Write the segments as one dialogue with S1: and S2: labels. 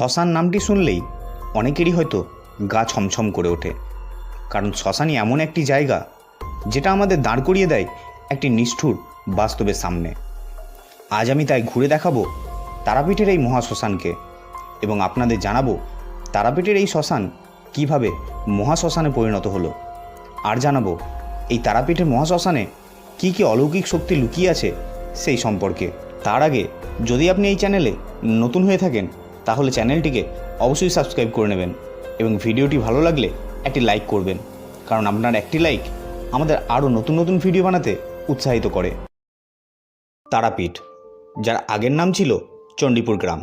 S1: শ্মশান নামটি শুনলেই অনেকেরই হয়তো গা ছমছম করে ওঠে। কারণ শ্মশানই এমন একটি জায়গা যেটা আমাদের দাঁড় করিয়ে দেয় একটি নিষ্ঠুর বাস্তবের সামনে। আজ আমি তাই ঘুরে দেখাবো তারাপীঠের এই মহাশ্মশানকে এবং আপনাদের জানাব তারাপীঠের এই শ্মশান কীভাবে মহাশ্মশানে পরিণত হলো। আর জানাব এই তারাপীঠের মহাশ্মশানে কী কী অলৌকিক শক্তি লুকিয়ে আছে সেই সম্পর্কে। তার আগে যদি আপনি এই চ্যানেলে নতুন হয়ে থাকেন তাহলে চ্যানেলটিকে অবশ্যই সাবস্ক্রাইব করে নেবেন এবং ভিডিওটি ভালো লাগলে একটি লাইক করবেন, কারণ আপনার একটি লাইক আমাদের আরও নতুন নতুন ভিডিও বানাতে উৎসাহিত করে। তারাপীঠ, যার আগের নাম ছিল চণ্ডীপুর গ্রাম।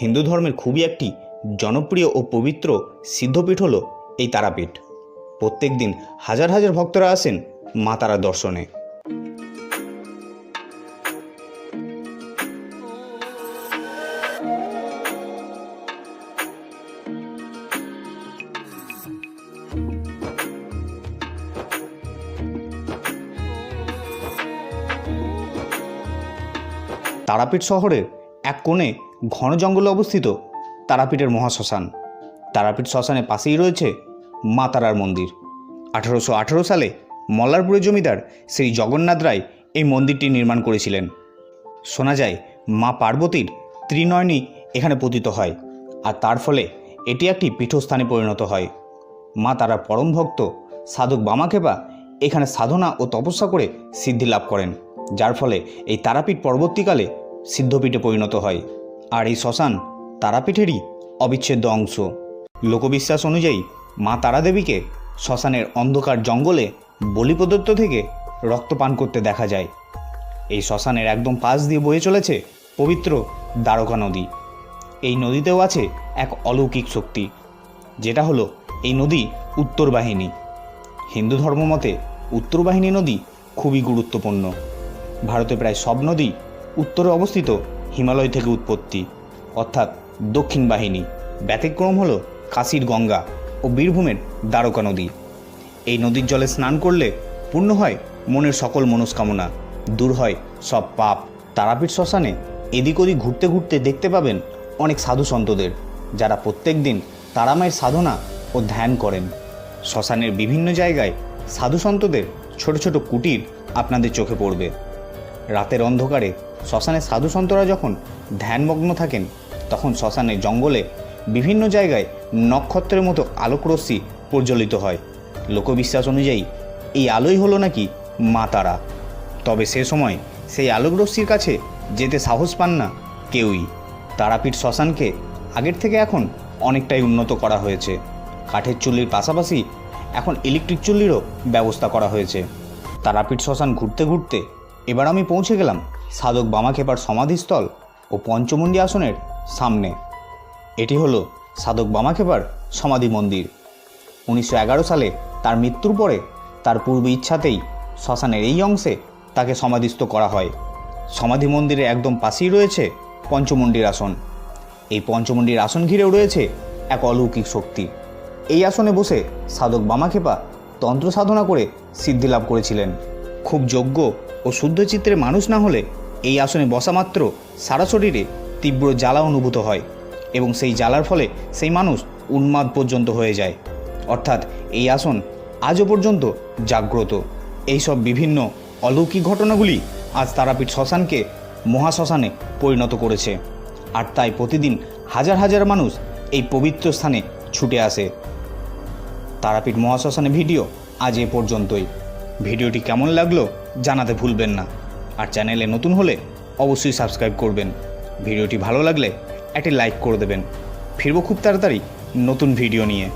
S1: হিন্দু ধর্মের খুবই একটি জনপ্রিয় ও পবিত্র সিদ্ধপীঠ হলো এই তারাপীঠ। প্রত্যেক দিন হাজার হাজার ভক্তরা আসেন মা তারা দর্শনে। তারাপীঠ শহরের এক কোণে ঘন জঙ্গলে অবস্থিত তারাপীঠের মহাশ্মশান। তারাপীঠ শ্মশানের পাশেই রয়েছে মা তারার মন্দির। আঠারোশো আঠারো সালে মল্লারপুরের জমিদার শ্রী জগন্নাথ রায় এই মন্দিরটি নির্মাণ করেছিলেন। শোনা যায়, মা পার্বতীর ত্রিনয়নী এখানে পতিত হয় আর তার ফলে এটি একটি পীঠস্থানে পরিণত হয়। মা তারার পরম ভক্ত সাধক বামাখেপা এখানে সাধনা ও তপস্যা করে সিদ্ধি লাভ করেন। যার ফলে এই তারাপীঠ পরবর্তীকালে সিদ্ধপীঠে পরিণত হয়। আর এই শ্মশান তারাপীঠেরই অবিচ্ছেদ্য অংশ। লোকবিশ্বাস অনুযায়ী মা তারাদেবীকে শ্মশানের অন্ধকার জঙ্গলে বলি প্রদত্ত থেকে রক্তপান করতে দেখা যায়। এই শ্মশানের একদম পাশ দিয়ে বয়ে চলেছে পবিত্র দ্বারকা নদী। এই নদীতেও আছে এক অলৌকিক শক্তি, যেটা হলো এই নদী উত্তর বাহিনী হিন্দু ধর্মমতে উত্তর বাহিনী নদী খুবই গুরুত্বপূর্ণ। ভারতে প্রায় সব নদী উত্তরে অবস্থিত হিমালয় থেকে উৎপত্তি, অর্থাৎ দক্ষিণ বাহিনী। ব্যতিক্রম হলো কাশীর গঙ্গা ও বীরভূমের দ্বারকা নদী। এই নদীর জলে স্নান করলে পূর্ণ হয় মনের সকল মনস্কামনা, দূর হয় সব পাপ। তারাপীঠ শ্মশানে এদিক ওদিক ঘুরতে ঘুরতে দেখতে পাবেন অনেক সাধু সন্তদের, যারা প্রত্যেক দিন তারামায়ের সাধনা ও ধ্যান করেন। শ্মশানের বিভিন্ন জায়গায় সাধু সন্তদের ছোট ছোট কুটির আপনাদের চোখে পড়বে। রাতের অন্ধকারে শ্মশানে সাধু সন্তরা যখন ধ্যানমগ্ন থাকেন, তখন শ্মশানে জঙ্গলে বিভিন্ন জায়গায় নক্ষত্রের মতো আলোকরশ্মি প্রজ্বলিত হয়। লোকবিশ্বাস অনুযায়ী, এই আলোই হলো নাকি মা তারা। তবে সে সময় সেই আলোকরশ্মির কাছে যেতে সাহস পান না কেউই। তারাপীঠ শ্মশানকে আগের থেকে এখন অনেকটাই উন্নত করা হয়েছে। কাঠের চুল্লির পাশাপাশি এখন ইলেকট্রিক চুল্লিরও ব্যবস্থা করা হয়েছে। তারাপীঠ শ্মশান ঘুরতে ঘুরতে এবার আমি পৌঁছে গেলাম সাধক বামাখেপার সমাধিস্থল ও পঞ্চমুণ্ডী আসনের সামনে। এটি হলো সাধক বামাখেপার সমাধি মন্দির। উনিশশো এগারো সালে তার মৃত্যুর পরে তার পূর্ব ইচ্ছাতেই শ্মশানের এই অংশে তাকে সমাধিস্থ করা হয়। সমাধি মন্দিরের একদম পাশেই রয়েছে পঞ্চমুণ্ডির আসন। এই পঞ্চমুণ্ডির আসন ঘিরেও রয়েছে এক অলৌকিক শক্তি। এই আসনে বসে সাধক বামাখেপা তন্ত্র সাধনা করে সিদ্ধি লাভ করেছিলেন। খুব যোগ্য ও শুদ্ধ চিত্রের মানুষ না হলে এই আসনে বসা মাত্র সারা শরীরে তীব্র জ্বালা অনুভূত হয় এবং সেই জ্বালার ফলে সেই মানুষ উন্মাদ পর্যন্ত হয়ে যায়। অর্থাৎ এই আসন আজও পর্যন্ত জাগ্রত। এইসব বিভিন্ন অলৌকিক ঘটনাগুলি আজ তারাপীঠ শ্মশানকে মহাশ্মশানে পরিণত করেছে। আর তাই প্রতিদিন হাজার হাজার মানুষ এই পবিত্র স্থানে ছুটে আসে। তারাপীঠ মহাশ্মশানে ভিডিও আজ এ পর্যন্তই। ভিডিওটি কেমন লাগল জানাতে ভুলবেন না। আর চ্যানেলে নতুন হলে অবশ্যই সাবস্ক্রাইব করবেন। ভিডিওটি ভালো লাগলে একটি লাইক করে দেবেন। ফিরবো খুব তাড়াতাড়ি নতুন ভিডিও নিয়ে।